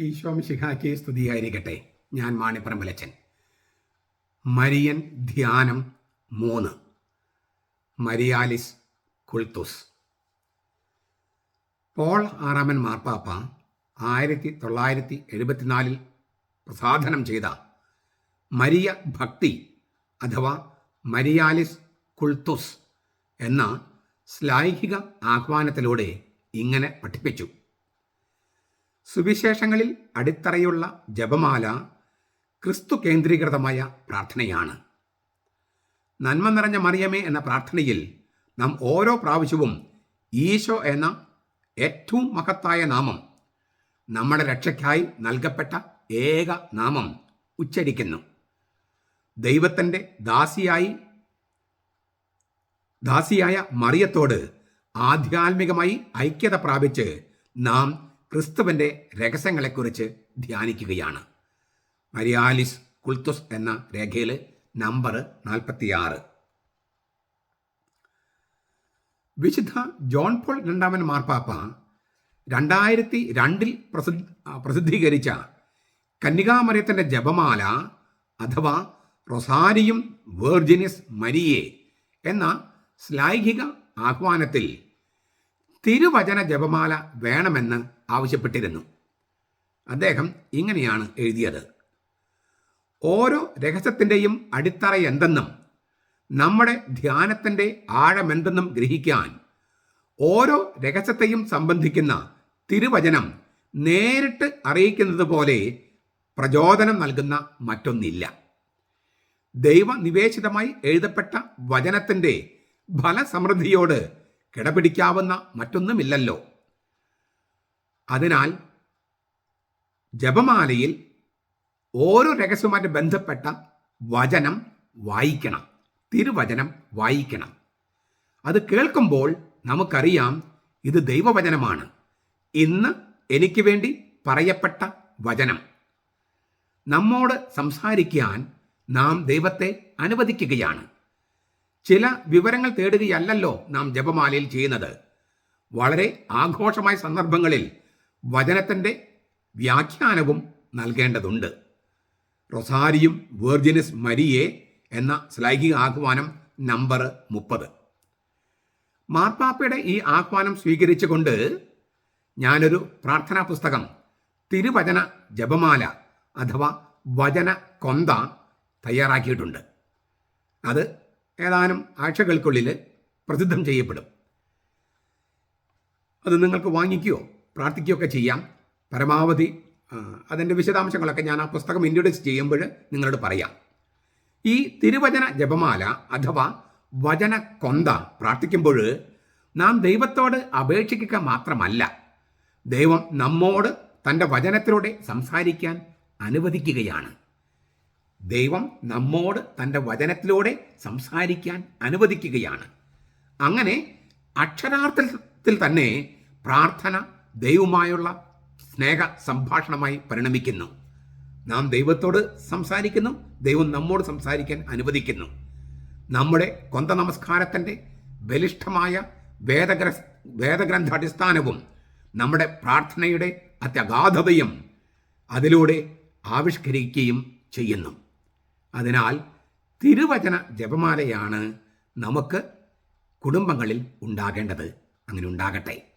ഈശോം ശിഹാക്കി സ്തുതിയായിരിക്കട്ടെ ഞാൻ മാണിപ്പറമ്പലച്ചൻ. മരിയൻ ധ്യാനം മൂന്ന്. മരിയാലിസ് കുൾത്തുസ്. പോൾ ആറാമൻ മാർപ്പാപ്പ ആയിരത്തി തൊള്ളായിരത്തി എഴുപത്തിനാലിൽ പ്രസാധനം ചെയ്ത മരിയ ഭക്തി അഥവാ മരിയാലിസ് കുൾത്തുസ് എന്ന ശ്ലൈഹിക ആഹ്വാനത്തിലൂടെ ഇങ്ങനെ പഠിപ്പിച്ചു. സുവിശേഷങ്ങളിൽ അടിത്തറയുള്ള ജപമാല ക്രിസ്തു കേന്ദ്രീകൃതമായ പ്രാർത്ഥനയാണ്. നന്മ നിറഞ്ഞ മറിയമേ എന്ന പ്രാർത്ഥനയിൽ നാം ഓരോ പ്രാവശ്യവും ഈശോ എന്ന ഏറ്റവും മഹത്തായ നാമം നമ്മുടെ രക്ഷയ്ക്കായി നൽകപ്പെട്ട ഏക നാമം ഉച്ചരിക്കുന്നു. ദൈവത്തിന്റെ ദാസിയായി ദാസിയായ മറിയത്തോട് ആധ്യാത്മികമായി ഐക്യത പ്രാപിച്ച് നാം ക്രിസ്തുവിന്റെ രഹസ്യങ്ങളെക്കുറിച്ച് ധ്യാനിക്കുകയാണ്. മരിയാലിസ് കുൽത്തുസ് എന്ന രേഖയിൽ നമ്പർ നാൽപ്പത്തിയാറ്. വിശുദ്ധ ജോൺ പോൾ രണ്ടാമൻ മാർപ്പാപ്പ രണ്ടായിരത്തി രണ്ടിൽ പ്രസിദ്ധ പ്രസിദ്ധീകരിച്ച കന്യകാമറിയത്തിന്റെ ജപമാല അഥവാ റൊസാരിയും വേർജിനിസ് മരിയെ എന്ന ശ്ലൈഹിക ആഹ്വാനത്തിൽ തിരുവചന ജപമാല വേണമെന്ന് ആവശ്യപ്പെട്ടിരുന്നു. അദ്ദേഹം ഇങ്ങനെയാണ് എഴുതിയത്. ഓരോ രഹസ്യത്തിന്റെയും അടിത്തറ എന്തെന്നും നമ്മുടെ ധ്യാനത്തിന്റെ ആഴമെന്തെന്നും ഗ്രഹിക്കാൻ ഓരോ രഹസ്യത്തെയും സംബന്ധിക്കുന്ന തിരുവചനം നേരിട്ട് അറിയിക്കുന്നത് പോലെ പ്രചോദനം നൽകുന്ന മറ്റൊന്നില്ല. ദൈവനിവേശിതമായി എഴുതപ്പെട്ട വചനത്തിന്റെ ഫലസമൃദ്ധിയോട് കിടപിടിക്കാവുന്ന മറ്റൊന്നുമില്ലല്ലോ. അതിനാൽ ജപമാലയിൽ ഓരോ രഹസ്യവുമായിട്ട് ബന്ധപ്പെട്ട വചനം വായിക്കണം. തിരുവചനം വായിക്കണം. അത് കേൾക്കുമ്പോൾ നമുക്കറിയാം ഇത് ദൈവവചനമാണ്. ഇന്ന് എനിക്ക് വേണ്ടി പറയപ്പെട്ട വചനം. നമ്മോട് സംസാരിക്കാൻ നാം ദൈവത്തെ അനുവദിക്കുകയാണ്. ചില വിവരങ്ങൾ തേടുകയല്ലല്ലോ നാം ജപമാലയിൽ ചെയ്യുന്നത്. വളരെ ആഘോഷമായ സന്ദർഭങ്ങളിൽ വചനത്തിന്റെ വ്യാഖ്യാനവും നൽകേണ്ടതുണ്ട്. റൊസാരിയും വെർജിനസ് മരിയെ എന്ന ശ്ലൈഹിക ആഹ്വാനം നമ്പർ മുപ്പത്. മാർപ്പാപ്പയുടെ ഈ ആഹ്വാനം സ്വീകരിച്ചുകൊണ്ട് ഞാനൊരു പ്രാർത്ഥനാ പുസ്തകം തിരുവചന ജപമാല അഥവാ വചന കൊന്ത തയ്യാറാക്കിയിട്ടുണ്ട്. അത് ഏതാനും ആഴ്ചകൾക്കുള്ളിൽ പ്രസിദ്ധം ചെയ്യപ്പെടും. അത് നിങ്ങൾക്ക് വാങ്ങിക്കുകയോ പ്രാർത്ഥിക്കുകയൊക്കെ ചെയ്യാം. പരമാവധി അതിന്റെ വിശദാംശങ്ങളൊക്കെ ഞാൻ ആ പുസ്തകം ഇൻട്രൊഡ്യൂസ് ചെയ്യുമ്പോൾ നിങ്ങളോട് പറയാം. ഈ തിരുവചന ജപമാല അഥവാ വചന കൊന്ത പ്രാർത്ഥിക്കുമ്പോൾ നാം ദൈവത്തോട് അപേക്ഷിക്കുക മാത്രമല്ല ദൈവം നമ്മോട് തന്റെ വചനത്തിലൂടെ സംസാരിക്കാൻ അനുവദിക്കുകയാണ്. ദൈവം നമ്മോട് തന്റെ വചനത്തിലൂടെ സംസാരിക്കാൻ അനുവദിക്കുകയാണ്. അങ്ങനെ അക്ഷരാർത്ഥത്തിൽ തന്നെ പ്രാർത്ഥന ദൈവമായുള്ള സ്നേഹ സംഭാഷണമായി പരിണമിക്കുന്നു. നാം ദൈവത്തോട് സംസാരിക്കുന്നു ദൈവം നമ്മോട് സംസാരിക്കാൻ അനുവദിക്കുന്നു. നമ്മുടെ കൊന്ത നമസ്കാരത്തിന്റെ ബലിഷ്ഠമായ വേദഗ്ര വേദഗ്രന്ഥാടിസ്ഥാനവും നമ്മുടെ പ്രാർത്ഥനയുടെ അത്യഗാധതയും അതിലൂടെ ആവിഷ്കരിക്കുകയും ചെയ്യുന്നു. അതിനാൽ തിരുവചന ജപമാലയാണ് നമുക്ക് കുടുംബങ്ങളിൽ ഉണ്ടാകേണ്ടത്. അങ്ങനെ ഉണ്ടാകട്ടെ.